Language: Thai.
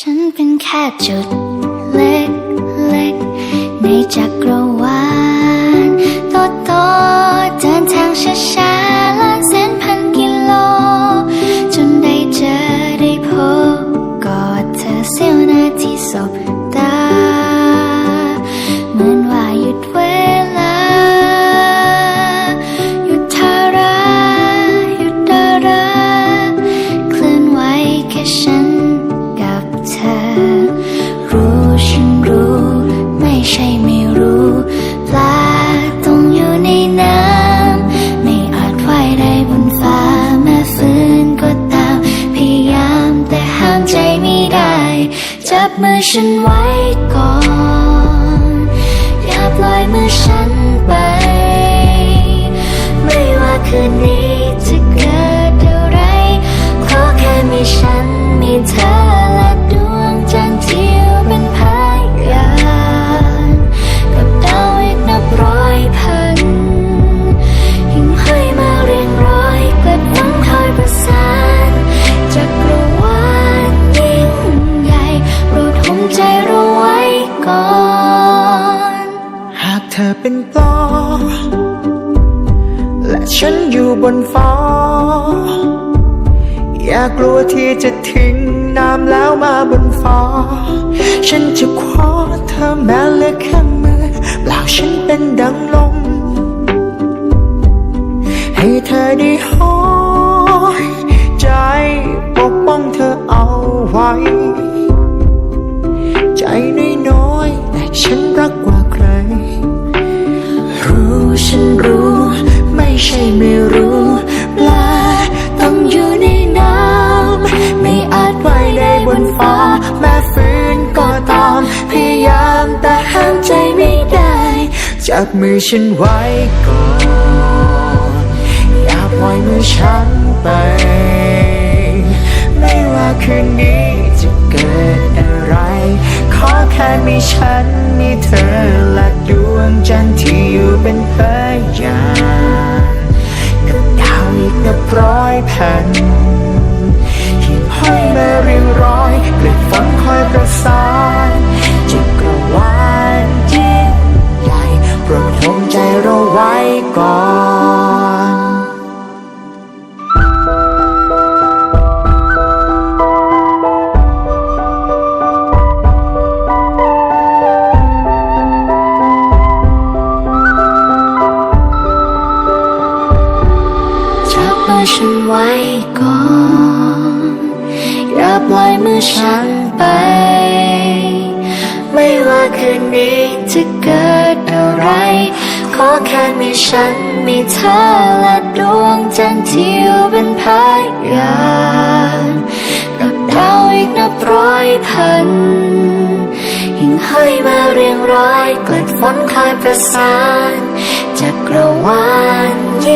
ฉันเป็นแค่จุดเล็กเล็กๆในจักรวาลโตโตเดินทางช้าๆล้านแสนพันกิโล จนได้เจอได้พบกอดเธอเสี้ยวนาทีสบตา มือฉันไว้ก่อน อย่าปล่อยมือฉันไป ไม่ว่าคืนนี้ เป็นปลาและฉันอยู่บนฟ้าอย่ากลัวที่จะทิ้งน้ำแล้วมาบนฟ้า ฉันจะคว้าเธอแม้ จับมือฉันไว้ก่อน อย่าปล่อยมือฉันไป ไม่ว่าคืนนี้จะเกิดอะไร ขอแค่มีฉันมีเธอและดวงจันทร์ที่อยู่เป็นพยานกับดาวอีกนับร้อยพัน ก่อนจับมือฉันไว้ก่อน อย่าปล่อยมือฉันไป ไม่ว่าคืนนี้จะเกิดอะไร ขอแค่มีฉันมีเธอและดวงจันทร์ที่อยู่เป็นพยานกับดาวอีกนับร้อยพันหิ่งห้อยมาเรียงร้อยเกิดฝนคอยประสานจากรวางใหญ่จับมือฉันไว้ก่อน